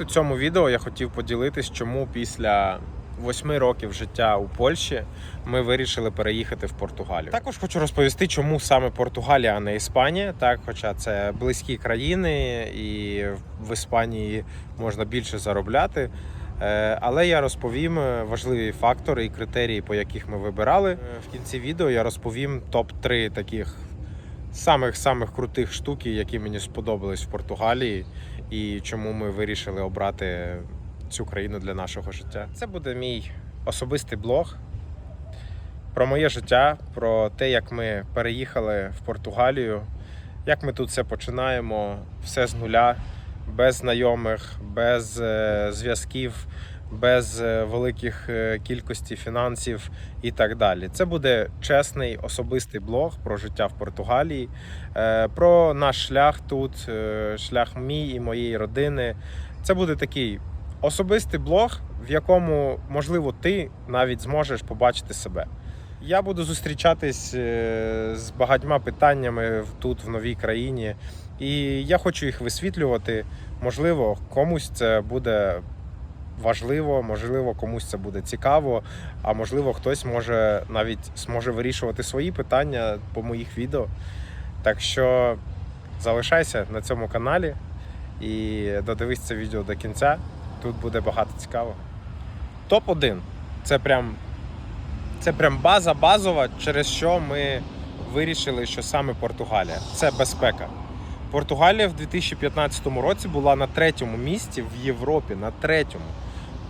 У цьому відео я хотів поділитись, чому після восьми років життя у Польщі ми вирішили переїхати в Португалію. Також хочу розповісти, чому саме Португалія, а не Іспанія. Так, хоча це близькі країни, і в Іспанії можна більше заробляти. Е, Але я розповім важливі фактори і критерії, по яких ми вибирали. Е, В кінці відео я розповім топ 3 таких самих самих крутих штуки, які мені сподобались в Португалії, і чому ми вирішили обрати цю країну для нашого життя. Це буде мій особистий блог про моє життя, про те, як ми переїхали в Португалію, як ми тут все починаємо, все з нуля, без знайомих, без е, зв'язків, без е, великих е, кількості фінансів і так далі. Це буде чесний особистий блог про життя в Португалії, е, про наш шлях тут, шлях мій і моєї родини. Це буде такий особистий блог, в якому, можливо, ти навіть зможеш побачити себе. Я буду зустрічатись з багатьма питаннями тут, в новій країні, і я хочу їх висвітлювати. Можливо, комусь це буде важливо, можливо, комусь це буде цікаво, а можливо, хтось може навіть зможе вирішувати свої питання по моїх відео. Так що залишайся на цьому каналі і додивись це відео до кінця. Тут буде багато цікавого. Топ-1 це прям, це прям база базова, через що ми вирішили, що саме Португалія це безпека. Португалія в 2015 році була на третьому місці в Європі, на третьому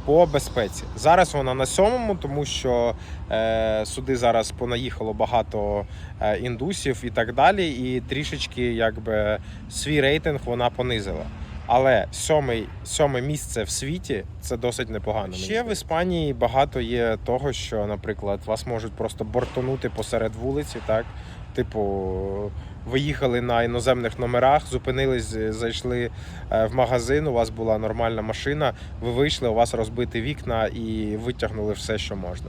по безпеці. Зараз вона на сьомому, тому що е, сюди зараз понаїхало багато е, індусів і так далі, і трішечки якби свій рейтинг вона понизила. Але сьомий, сьоме місце в світі це досить непогано. Ще в Іспанії багато є того, що, наприклад, вас можуть просто бортонути посеред вулиці, так? Типу, ви їхали на іноземних номерах, зупинились, зайшли е, в магазин, у вас була нормальна машина, ви вийшли, у вас розбиті вікна і витягнули все, що можна.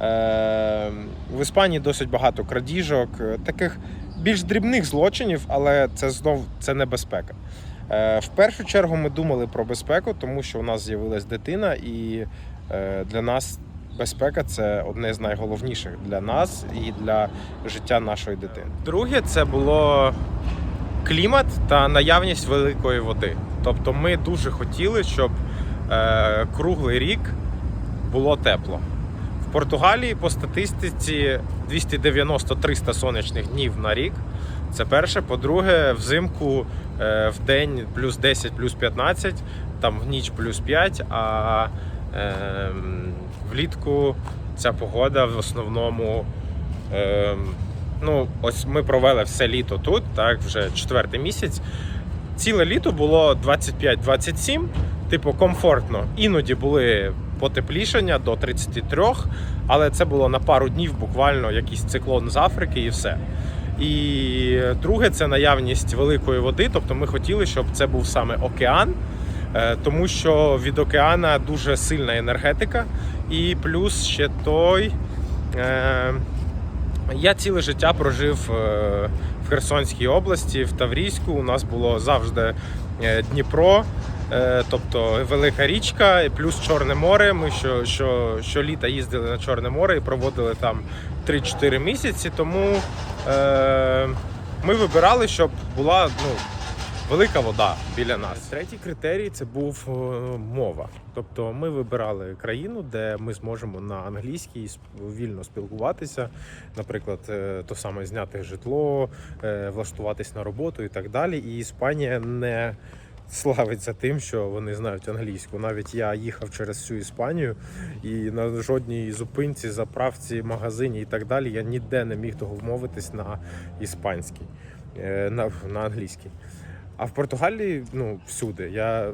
Е, В Іспанії досить багато крадіжок, е, таких більш дрібних злочинів, але це знов це небезпека. Е, В першу чергу ми думали про безпеку, тому що у нас з'явилась дитина, і е, для нас безпека це одне з найголовніших для нас і для життя нашої дитини. Друге, це було клімат та наявність великої води. Тобто, ми дуже хотіли, щоб е, круглий рік було тепло. В Португалії по статистиці 290-300 сонячних днів на рік. Це перше. По-друге, взимку е, в день плюс 10, плюс 15, там в ніч плюс 5, а е, влітку ця погода в основному. Е, ну, ось ми провели все літо тут, так, вже четвертий місяць. Ціле літо було 25-27, типу комфортно. Іноді були потеплішання до 33, але це було на пару днів, буквально якийсь циклон з Африки і все. І друге це наявність великої води. Тобто ми хотіли, щоб це був саме океан, е, тому що від океана дуже сильна енергетика, і плюс ще той. е, Я ціле життя прожив е, в Херсонській області, в Таврійську. У нас було завжди е, Дніпро, е, тобто велика річка, і плюс Чорне море. Ми що, що, щоліта їздили на Чорне море і проводили там 3-4 місяці. Тому е, ми вибирали, щоб була ну, велика вода біля нас. Третій критерій це був е, мова. Тобто ми вибирали країну, де ми зможемо на англійській вільно спілкуватися, наприклад, е, то саме зняти житло, е, влаштуватись на роботу і так далі. І Іспанія не славиться тим, що вони знають англійську. Навіть я їхав через всю Іспанію, і на жодній зупинці, заправці, магазині і так далі я ніде не міг домовитись на іспанській, на, на англійській. А в Португалії ну всюди. Я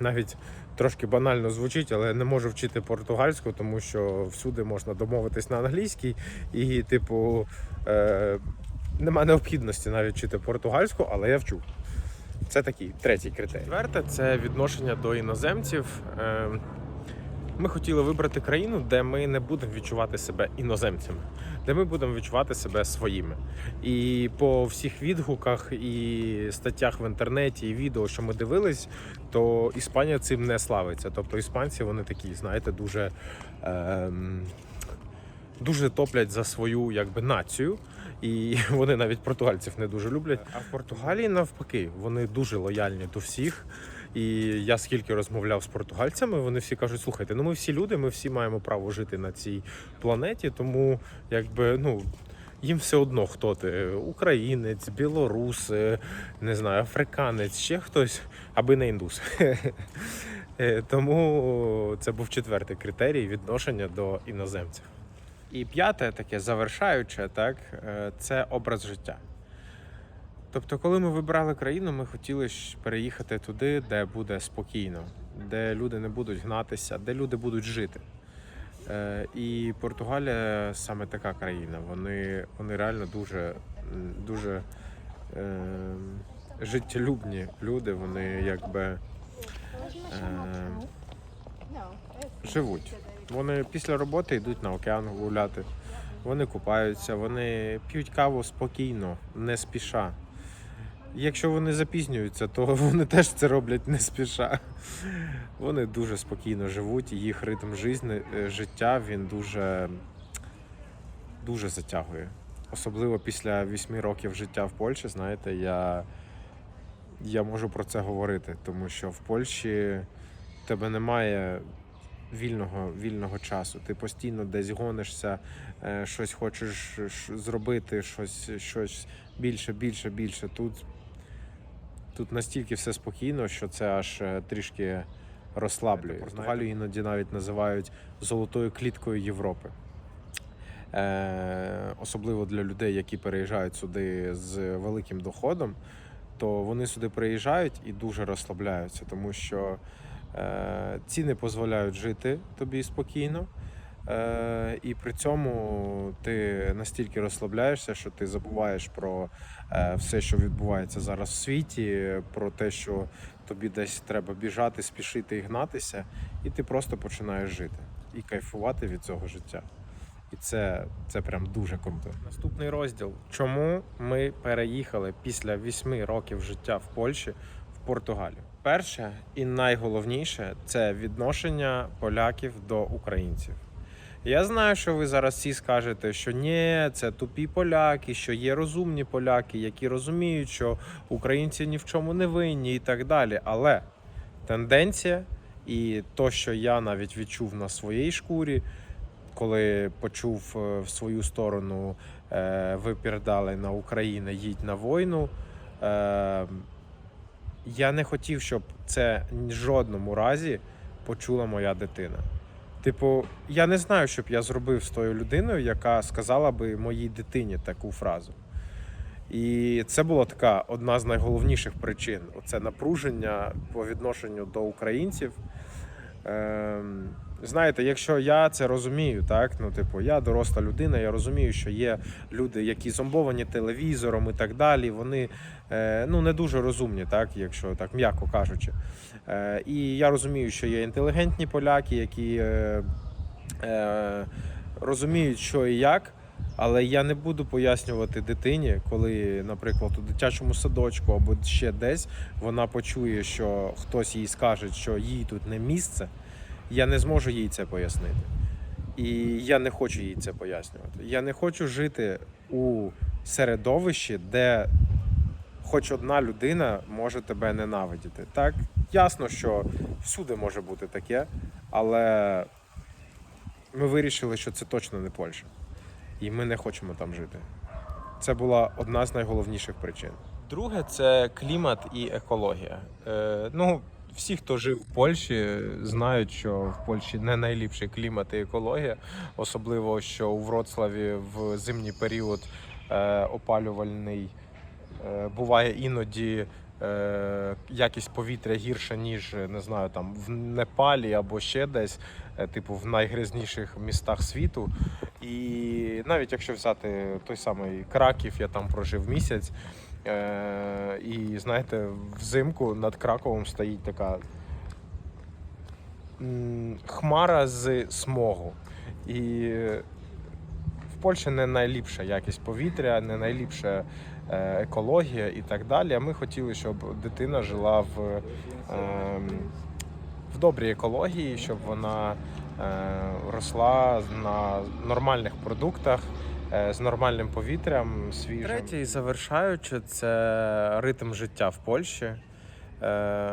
навіть трошки банально звучить, але не можу вчити португальську, тому що всюди можна домовитись на англійській, і, типу, е, нема необхідності навіть вчити португальську, але я вчу. Це такий третій критерій. Четверте це відношення до іноземців. Е, Ми хотіли вибрати країну, де ми не будемо відчувати себе іноземцями, де ми будемо відчувати себе своїми. І по всіх відгуках і статтях в інтернеті, і відео, що ми дивились, то Іспанія цим не славиться. Тобто іспанці вони такі, знаєте, дуже. Ем... Дуже топлять за свою якби націю, і вони навіть португальців не дуже люблять. А в Португалії навпаки, вони дуже лояльні до всіх. І я скільки розмовляв з португальцями, вони всі кажуть: слухайте, ну ми всі люди, ми всі маємо право жити на цій планеті, тому якби ну. Їм все одно, хто ти українець, білорус, е, не знаю, африканець, ще хтось, аби не індус. Е, Тому це був четвертий критерій відношення до іноземців. І п'яте, таке завершаюче, так, е, це образ життя. Тобто, коли ми вибрали країну, ми хотіли переїхати туди, де буде спокійно, де люди не будуть гнатися, де люди будуть жити. Е, І Португалія саме така країна. Вони, вони реально дуже, дуже е, життєлюбні люди. Вони якби е, живуть. Вони після роботи йдуть на океан гуляти, вони купаються, вони п'ють каву спокійно, не спіша. Якщо вони запізнюються, то вони теж це роблять не спіша. Вони дуже спокійно живуть, їх ритм е, життя він дуже, дуже затягує. Особливо після вісьми років життя в Польщі, знаєте, я, я можу про це говорити, тому що в Польщі в тебе немає вільного, вільного часу. Ти постійно десь гонишся, е, щось хочеш зробити, щось, щось більше, більше, більше. Тут, тут настільки все спокійно, що це аж е, трішки розслаблює. Португалію іноді навіть називають золотою кліткою Європи. Е, особливо для людей, які переїжджають сюди з великим доходом, то вони сюди приїжджають і дуже розслабляються, тому що е, ціни дозволяють жити тобі спокійно. Е, і при цьому ти настільки розслабляєшся, що ти забуваєш про е, все, що відбувається зараз в світі, про те, що тобі десь треба біжати, спішити і гнатися, і ти просто починаєш жити і кайфувати від цього життя. І це, це прям дуже круто. Наступний розділ. Чому ми переїхали після вісьми років життя в Польщі в Португалію? Перше і найголовніше це відношення поляків до українців. Я знаю, що ви зараз всі скажете, що ні, це тупі поляки, що є розумні поляки, які розуміють, що українці ні в чому не винні і так далі. Але тенденція і то, що я навіть відчув на своїй шкурі, коли почув е, в свою сторону е, випердали на Україну, їдь на війну. Е, я не хотів, щоб це в жодному разі почула моя дитина. Типу, я не знаю, що б я зробив з тою людиною, яка сказала би моїй дитині таку фразу. І це була така одна з найголовніших причин: оце напруження по відношенню до українців. Ем, знаєте, якщо я це розумію, так ну типу, я доросла людина, я розумію, що є люди, які зомбовані телевізором і так далі. Вони е, ну не дуже розумні, так, якщо так м'яко кажучи. Е, і я розумію, що є інтелігентні поляки, які е, е, розуміють, що і як. Але я не буду пояснювати дитині, коли, наприклад, у дитячому садочку або ще десь вона почує, що хтось їй скаже, що їй тут не місце. Я не зможу їй це пояснити. І я не хочу їй це пояснювати. Я не хочу жити у середовищі, де хоч одна людина може тебе ненавидіти. Так, ясно, що всюди може бути таке, але ми вирішили, що це точно не Польща. І ми не хочемо там жити. Це була одна з найголовніших причин. Друге це клімат і екологія. Е, ну, всі, хто жив в Польщі, знають, що в Польщі не найліпший клімат і екологія, особливо що у Вроцлаві в зимній період е, опалювальний е, буває іноді. Е, Якість повітря гірша, ніж не знаю, там в Непалі або ще десь, е, типу в найгрязніших містах світу. І навіть якщо взяти той самий Краків, я там прожив місяць. Е, і знаєте, взимку над Краковом стоїть така хмара з смогу. І в Польщі не найліпша якість повітря, не найліпша е, екологія і так далі. Ми хотіли, щоб дитина жила в, ем, в добрій екології, щоб вона е, росла на нормальних продуктах. е, З нормальним повітрям свіжим. Третє і завершаючи, це ритм життя в Польщі. Е,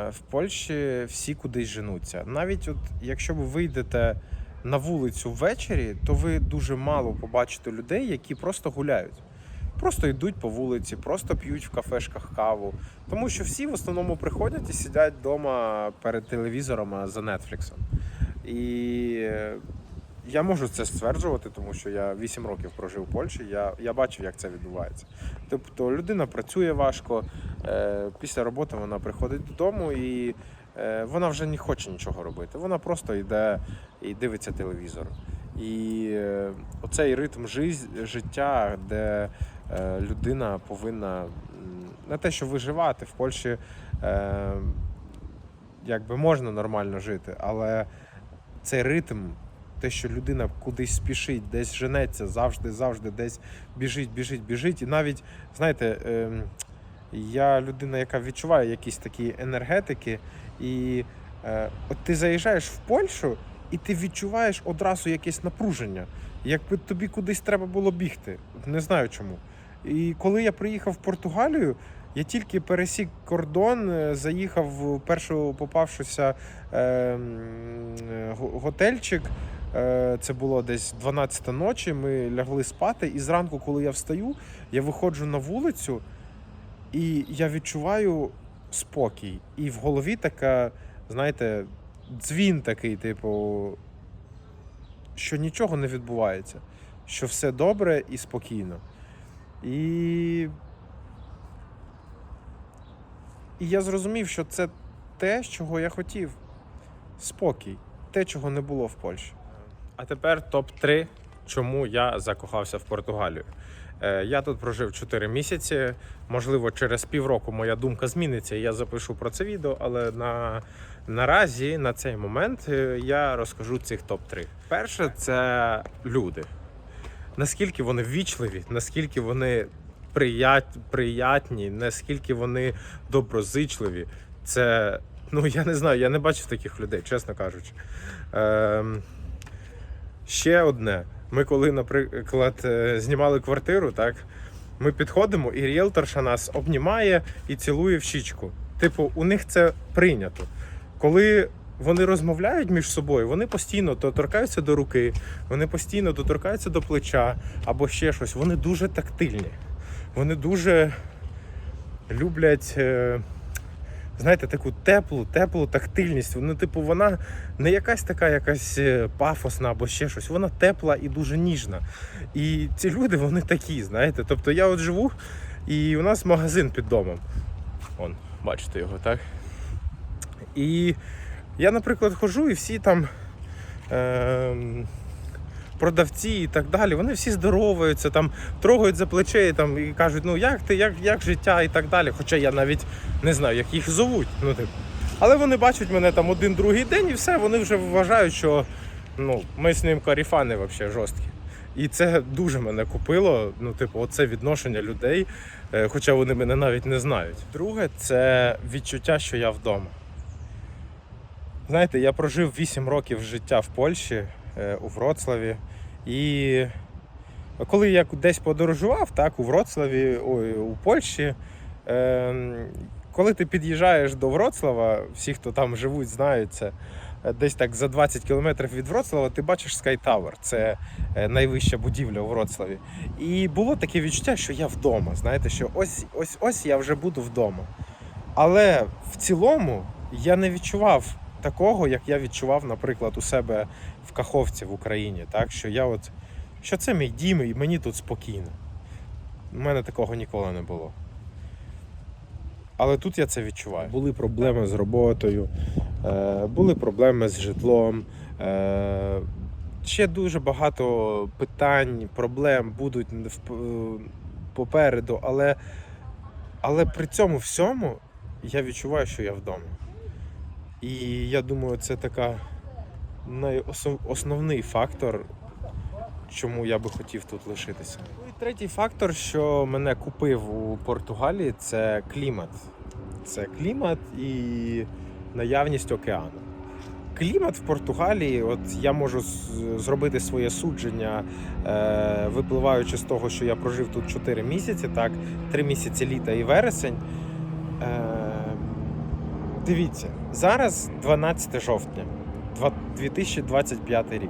В Польщі всі кудись женуться. Навіть от якщо ви вийдете на вулицю ввечері, то ви дуже мало побачите людей, які просто гуляють. Просто йдуть по вулиці, просто п'ють в кафешках каву. Тому що всі в основному приходять і сидять вдома перед телевізором за Нетфліксом. І е, я можу це стверджувати, тому що я 8 років прожив в Польщі. Я, я бачив, як це відбувається. Тобто людина працює важко, е, після роботи вона приходить додому і е, вона вже не хоче нічого робити. Вона просто йде і дивиться телевізор. І е, оцей ритм життя, де людина повинна не те, що виживати в Польщі. Е, якби можна нормально жити, але цей ритм, те, що людина кудись спішить, десь женеться, завжди, завжди десь біжить, біжить, біжить. І навіть, знаєте, ем, я людина, яка відчуває якісь такі енергетики, і е, от ти заїжджаєш в Польщу, і ти відчуваєш одразу якесь напруження, якби тобі кудись треба було бігти. Не знаю чому. І коли я приїхав в Португалію, я тільки пересік кордон, е, заїхав в першу попавшуся е, е, го- готельчик. Е, Це було десь 12 ночі. Ми лягли спати, і зранку, коли я встаю, я виходжу на вулицю, і я відчуваю спокій. І в голові така, знаєте, дзвін такий, типу, що нічого не відбувається, що все добре і спокійно. І і я зрозумів, що це те, чого я хотів. Спокій. Те, чого не було в Польщі. А тепер топ-3, чому я закохався в Португалію. Е, Я тут прожив 4 місяці. Можливо, через півроку моя думка зміниться, і я запишу про це відео, але на, наразі, на цей момент, е, я розкажу цих топ-3. Перше, це люди. Наскільки вони ввічливі, наскільки вони прият... приятні, наскільки вони доброзичливі. Це, ну я не знаю, я не бачив таких людей, чесно кажучи. Ем... Ще одне. Ми коли, наприклад, е, знімали квартиру, так, ми підходимо, і ріелторша нас обнімає і цілує в щічку. Типу, у них це прийнято. Коли вони розмовляють між собою, вони постійно то торкаються до руки, вони постійно то торкаються до плеча або ще щось. Вони дуже тактильні. Вони дуже люблять. е, Знаєте, таку теплу, теплу тактильність. Ну, типу, вона не якась така якась е, пафосна або ще щось. Вона тепла і дуже ніжна. І ці люди, вони такі, знаєте. Тобто я от живу, і у нас магазин під домом. Вон, бачите його, так? І я, наприклад, ходжу, і всі там. Е- Продавці і так далі, вони всі здороваються, там трогають за плече і, там, і кажуть, ну як ти, як, як життя і так далі. Хоча я навіть не знаю, як їх зовуть. Ну, типу. Але вони бачать мене там один другий день і все, вони вже вважають, що ну, ми з ним каріфани взагалі жорсткі. І це дуже мене купило. Ну, типу, оце відношення людей, е, хоча вони мене навіть не знають. Друге, це відчуття, що я вдома. Знаєте, я прожив 8 років життя в Польщі, е, у Вроцлаві. І коли я десь подорожував, так, у Вроцлаві, ой, у Польщі, е, коли ти під'їжджаєш до Вроцлава, всі, хто там живуть, знають це. е, Десь так за 20 кілометрів від Вроцлава ти бачиш Sky Tower, це е, найвища будівля у Вроцлаві. І було таке відчуття, що я вдома. Знаєте, що ось ось ось я вже буду вдома. Але в цілому я не відчував такого, як я відчував, наприклад, у себе в Каховці в Україні. Так що я от що це мій дім, і мені тут спокійно. У мене такого ніколи не було. Але тут я це відчуваю. Були проблеми з роботою, е, були проблеми з житлом. Е, ще дуже багато питань, проблем будуть е, попереду, але, але при цьому всьому я відчуваю, що я вдома. І я думаю, це така найосновний фактор, чому я би хотів тут лишитися. Ну і третій фактор, що мене купив у Португалії, це клімат. Це клімат і наявність океану. Клімат в Португалії, от я можу зробити своє судження, е, випливаючи з того, що я прожив тут 4 місяці, так, 3 місяці літа і вересень. Дивіться, зараз 12 жовтня, 2025 рік. Е,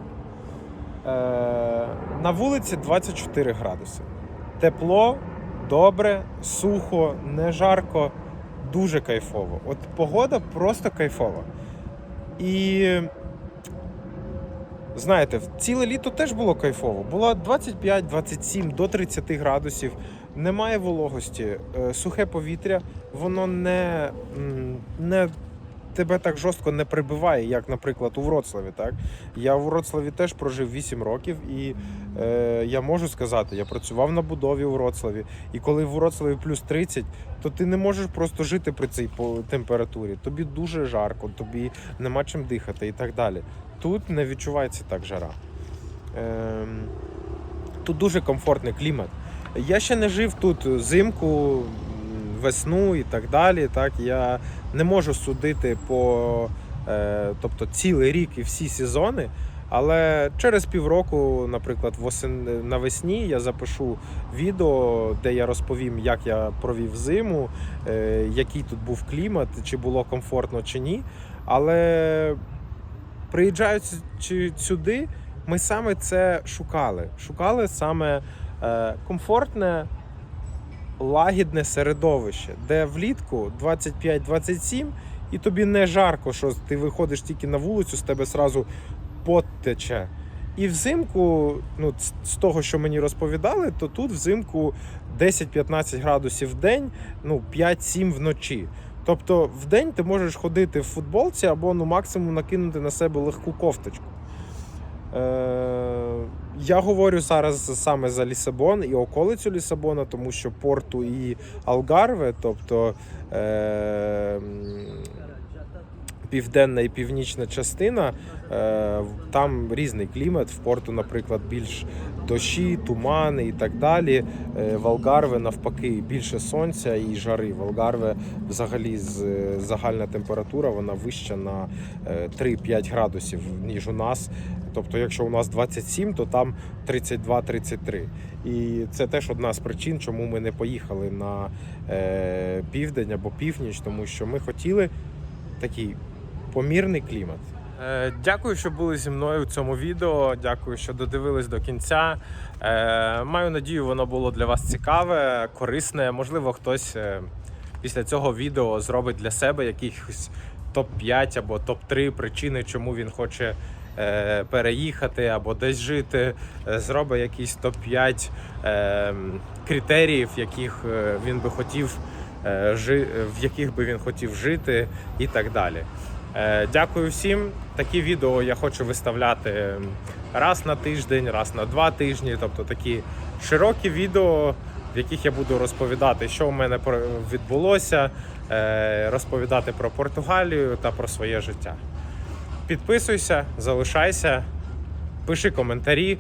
на вулиці 24 градуси. Тепло, добре, сухо, не жарко, дуже кайфово. От погода просто кайфова. І знаєте, ціле літо теж було кайфово. Було 25-27 до 30 градусів, немає вологості, е, сухе повітря, воно не, не тебе так жорстко не прибиває, як, наприклад, у Вроцлаві. Так? Я у Вроцлаві теж прожив 8 років, і е, я можу сказати, я працював на будові у Вроцлаві. І коли в Вроцлаві плюс 30, то ти не можеш просто жити при цій температурі. Тобі дуже жарко, тобі нема чим дихати і так далі. Тут не відчувається так жара. Ем, тут дуже комфортний клімат. Я ще не жив тут зимку, весну і так далі. Так я не можу судити по е, тобто цілий рік і всі сезони. Але через півроку, наприклад, восен... навесні я запишу відео, де я розповім, як я провів зиму, е, який тут був клімат, чи було комфортно чи ні. Але приїжджаючи сюди, ми саме це шукали. Шукали саме комфортне, лагідне середовище, де влітку 25-27, і тобі не жарко, що ти виходиш тільки на вулицю, з тебе сразу пот тече. І взимку, ну, з того, що мені розповідали, то тут взимку 10-15 градусів в день, ну 5-7 вночі. Тобто в день ти можеш ходити в футболці або ну, максимум накинути на себе легку кофточку. Е, я говорю зараз саме за Лісабон і околицю Лісабона, тому що порту і Алгарве, тобто е, південна і північна частина, е, там різний клімат. В порту, наприклад, більш дощі, тумани і так далі. Е, В Алгарве навпаки більше сонця і жари. В Алгарве взагалі загальна температура вона вища на е, 3-5 градусів, ніж у нас. Тобто, якщо у нас 27, то там 32-33. І це теж одна з причин, чому ми не поїхали на е, південь або північ, тому що ми хотіли такий помірний клімат. Е, Дякую, що були зі мною у цьому відео. Дякую, що додивились до кінця. Е, Маю надію, воно було для вас цікаве, корисне. Можливо, хтось е, після цього відео зробить для себе якихось топ-5 або топ-3 причини, чому він хоче переїхати або десь жити. Зробить якісь топ-5 е, критеріїв, яких він би хотів в яких би він хотів жити, і так далі. Е, Дякую всім. Такі відео я хочу виставляти раз на тиждень, раз на два тижні. Тобто такі широкі відео, в яких я буду розповідати, що в мене відбулося, е, розповідати про Португалію та про своє життя. Підписуйся, залишайся, пиши коментарі,